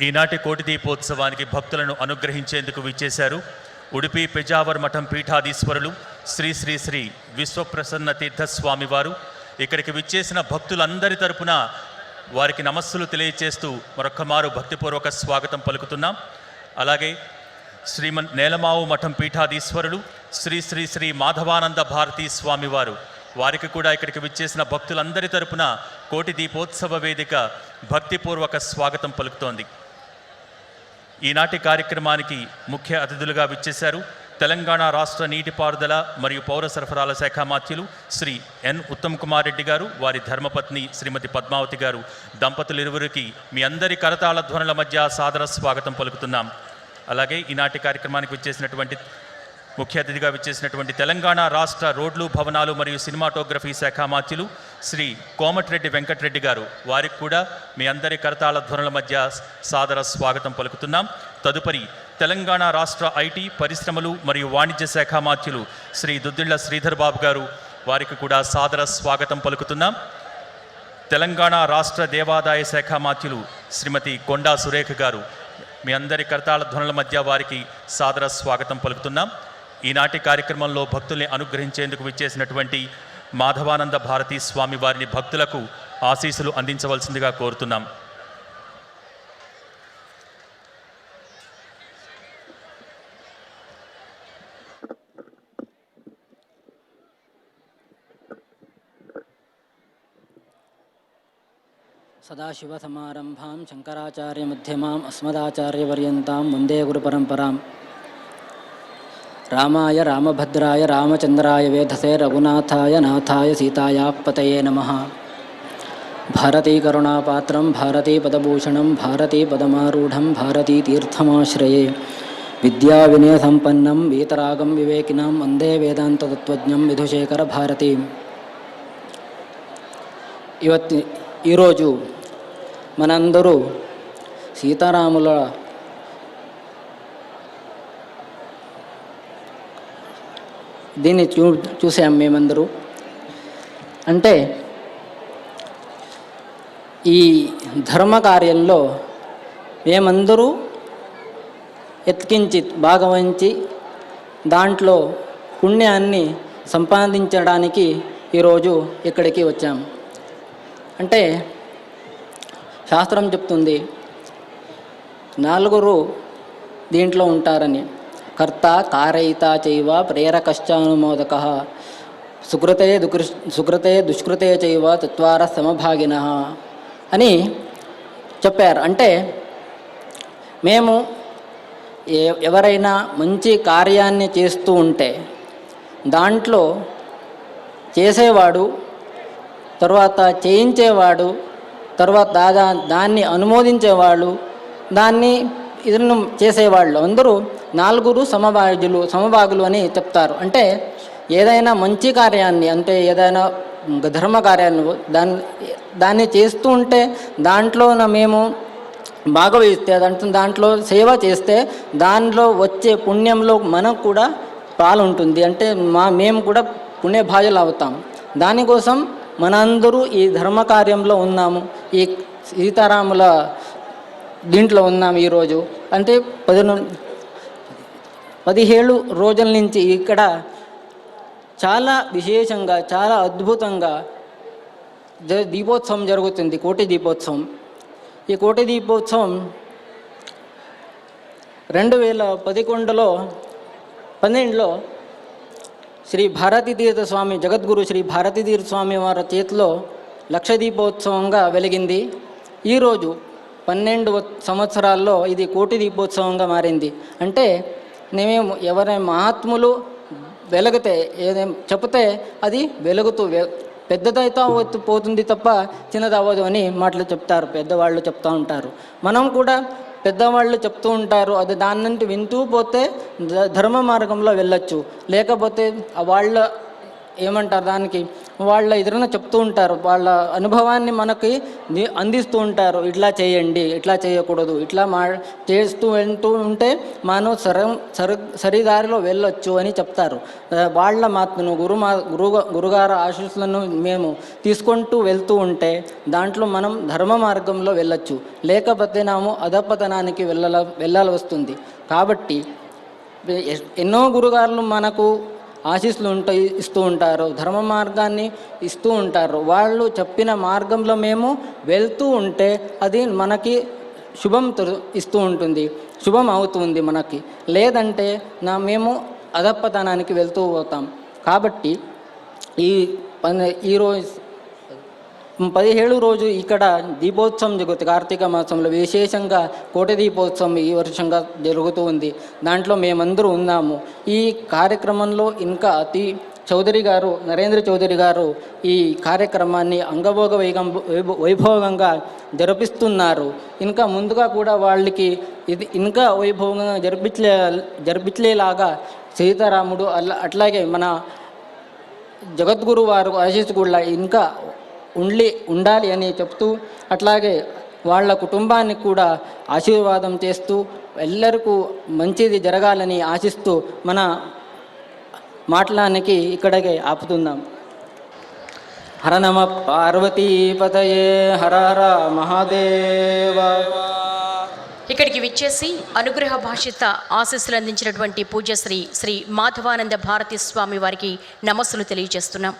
ఈనాటి కోటి దీపోత్సవానికి భక్తులను అనుగ్రహించేందుకు విచ్చేశారు ఉడిపి పెజావర్ మఠం పీఠాధీశ్వరులు శ్రీ శ్రీ శ్రీ విశ్వప్రసన్న తీర్థస్వామివారు ఇక్కడికి విచ్చేసిన భక్తులందరి తరపున వారికి నమస్సులు తెలియచేస్తూ మరొక్కమారు భక్తిపూర్వక స్వాగతం పలుకుతున్నాం. అలాగే శ్రీమన్ నేలమావు మఠం పీఠాధీశ్వరులు శ్రీ శ్రీ శ్రీ మాధవానంద భారతీ స్వామివారు వారికి కూడా ఇక్కడికి విచ్చేసిన భక్తులందరి తరపున కోటి దీపోత్సవ వేదిక భక్తిపూర్వక స్వాగతం పలుకుతోంది. ఈనాటి కార్యక్రమానికి ముఖ్య అతిథులుగా విచ్చేశారు తెలంగాణ రాష్ట్ర నీటిపారుదల మరియు పౌర సరఫరాల శాఖ మాత్యులు శ్రీ ఎన్ ఉత్తమ్ కుమార్ రెడ్డి గారు వారి ధర్మపత్ని శ్రీమతి పద్మావతి గారు. దంపతులు ఇరువురికి మీ అందరి కరతాళ ధ్వనుల మధ్య సాదర స్వాగతం పలుకుతున్నాం. అలాగే ఈనాటి కార్యక్రమానికి వచ్చేసినటువంటి ముఖ్య అతిథిగా విచ్చేసినటువంటి తెలంగాణ రాష్ట్ర రోడ్లు భవనాలు మరియు సినిమాటోగ్రఫీ శాఖ మాత్యులు శ్రీ కోమటిరెడ్డి వెంకటరెడ్డి గారు. వారికి కూడా మీ అందరి కరతాళ ధ్వనుల మధ్య సాదర స్వాగతం పలుకుతున్నాం. తదుపరి తెలంగాణ రాష్ట్ర ఐటీ పరిశ్రమలు మరియు వాణిజ్య శాఖ మాత్యులు శ్రీ దుద్దిళ్ళ శ్రీధర్ బాబు గారు. వారికి కూడా సాదర స్వాగతం పలుకుతున్నాం. తెలంగాణ రాష్ట్ర దేవాదాయ శాఖ మాత్యులు శ్రీమతి కొండా సురేఖ గారు. మీ అందరి కరతాళ ధ్వనుల మధ్య వారికి సాదర స్వాగతం పలుకుతున్నాం. ఈనాటి కార్యక్రమంలో భక్తుల్ని అనుగ్రహించేందుకు విచ్చేసినటువంటి మాధవానంద భారతీ స్వామి వారిని భక్తులకు ఆశీస్సులు అందించవలసిందిగా కోరుతున్నాం. సదాశివసమారంభాం శంకరాచార్యమధ్యమాం అస్మదాచార్యపర్యంతాం వందే గురుపరంపరాం రామాయ రామభద్రాయ రామచంద్రాయ వేధసే రఘునాథాయ నాథాయ సీతాయాపతయే నమ. భారతీకరుణాపాత్రం భారతీపదభూషణం భారతీపదమారూఢం భారతీతీర్థమాశ్రయే విద్యావినయసంపన్నం వీతరాగం వివేకినాం వందే వేదాంతతత్వజ్ఞం విధుశేఖర భారతి. ఇవత్తి ఈరోజు మనందరూ సీతారాముల దీన్ని చూ చూసాం మేమందరూ. అంటే ఈ ధర్మ కార్యంలో మేమందరూ ఎత్కించి భాగవహించి దాంట్లో పుణ్యాన్ని సంపాదించడానికి ఈరోజు ఇక్కడికి వచ్చాం. అంటే శాస్త్రం చెప్తుంది నలుగురు దీంట్లో ఉంటారని. కర్త కారయిత చైవ ప్రేరకశ్చానుమోదక సుకృతే దుకృ సుకృతే దుష్కృతే చైవ తత్వార సమభాగిన అని చెప్పారు. అంటే మేము ఏ ఎవరైనా మంచి కార్యాన్ని చేస్తూ ఉంటే దాంట్లో చేసేవాడు తర్వాత చేయించేవాడు తర్వాత దాదా దాన్ని అనుమోదించేవాళ్ళు దాన్ని ఇతరులను చేసేవాళ్ళు. అందరూ నాలుగురు సమభాజులు సమభాగులు అని చెప్తారు. అంటే ఏదైనా మంచి కార్యాన్ని అంటే ఏదైనా ధర్మ కార్యాన్ని దాన్ని దాన్ని చేస్తూ ఉంటే దాంట్లో మేము భాగవహిస్తే దాంట్లో దాంట్లో సేవ చేస్తే దాంట్లో వచ్చే పుణ్యంలో మనకు కూడా పాలు ఉంటుంది అంటే మా మేము కూడా పుణ్యభాజలు అవుతాం. దానికోసం మనందరూ ఈ ధర్మ కార్యంలో ఉన్నాము. ఈ సీతారాముల దీంట్లో ఉన్నాం ఈరోజు. అంటే పదిను పదిహేడు రోజుల నుంచి ఇక్కడ చాలా విశేషంగా చాలా అద్భుతంగా దీపోత్సవం జరుగుతుంది కోటి దీపోత్సవం. ఈ కోటి దీపోత్సవం రెండు వేల పదకొండులో పన్నెండులో శ్రీ భారతీతీర్థ స్వామి జగద్గురు శ్రీ భారతీతీర్థ స్వామి వారి చేతిలో లక్ష దీపోత్సవంగా వెలిగింది. ఈరోజు పన్నెండు సంవత్సరాల్లో ఇది కోటి దీపోత్సవంగా మారింది. అంటే మేము ఎవరైనా మహాత్ములు వెలగితే ఏదేం చెప్తే అది వెలుగుతూ వె- పెద్దదైతే పోతుంది తప్ప చిన్నది అవ్వదు అని మాటలు చెప్తారు. పెద్దవాళ్ళు చెప్తూ ఉంటారు. మనం కూడా పెద్దవాళ్ళు చెప్తూ ఉంటారు. అది దాని నుండి వింటూ పోతే ధర్మ మార్గంలో వెళ్ళొచ్చు. లేకపోతే వాళ్ళ ఏమంటారు దానికి వాళ్ళ ఎదురున చెప్తూ ఉంటారు. వాళ్ళ అనుభవాన్ని మనకి అందిస్తూ ఉంటారు. ఇట్లా చేయండి ఇట్లా చేయకూడదు ఇట్లా మా చేస్తూ వెళ్తూ ఉంటే మనం సర సరి సరిదారిలో వెళ్ళొచ్చు అని చెప్తారు. వాళ్ళ మాత్రను గురు మా గురు గురుగారు ఆశీస్సులను మేము తీసుకుంటూ వెళ్తూ ఉంటే దాంట్లో మనం ధర్మ మార్గంలో వెళ్ళొచ్చు. లేకపోతే నాము అధపతనానికి వెళ్ళాల వెళ్ళాల్సి వస్తుంది. కాబట్టి ఎన్నో గురుగారులు మనకు ఆశీస్సులు ఉంటాయి ఇస్తూ ఉంటారు ధర్మ మార్గాన్ని ఇస్తూ ఉంటారు. వాళ్ళు చెప్పిన మార్గంలో మేము వెళ్తూ ఉంటే అది మనకి శుభం ఇస్తూ ఉంటుంది శుభం అవుతుంది మనకి. లేదంటే నా మేము అధపతనానికి వెళ్తూ పోతాం. కాబట్టి ఈ పని ఈరోజు పదిహేడు రోజు ఇక్కడ దీపోత్సవం జరుగుతుంది. కార్తీక మాసంలో విశేషంగా కోటి దీపోత్సవం ఈ వర్షంగా జరుగుతూ ఉంది. దాంట్లో మేమందరూ ఉన్నాము. ఈ కార్యక్రమంలో ఇంకా అతి చౌదరి గారు నరేంద్ర చౌదరి గారు ఈ కార్యక్రమాన్ని అంగభోగ వైగం వైభ- వైభవంగా జరిపిస్తున్నారు. ఇంకా ముందుగా కూడా వాళ్ళకి ఇది ఇంకా వైభవంగా జరిపించలే జరిపించలేలాగా సీతారాముడు అట్లా అట్లాగే మన జగద్గురు వారు ఆశీస్ కూడా ఇంకా ఉండి ఉండాలి అని చెప్తూ అట్లాగే వాళ్ళ కుటుంబానికి కూడా ఆశీర్వాదం చేస్తూ ఎల్లరికూ మంచిది జరగాలని ఆశిస్తూ మన మాట్లానికి ఇక్కడికే ఆపుతున్నాం హర నమ పార్వతీపతయే హర హర మహాదేవ. ఇక్కడికి విచ్చేసి అనుగ్రహ భాషిత ఆశీస్సులు అందించినటువంటి పూజశ్రీ శ్రీ మాధవానంద భారతి స్వామి వారికి నమస్సులు తెలియజేస్తున్నాం.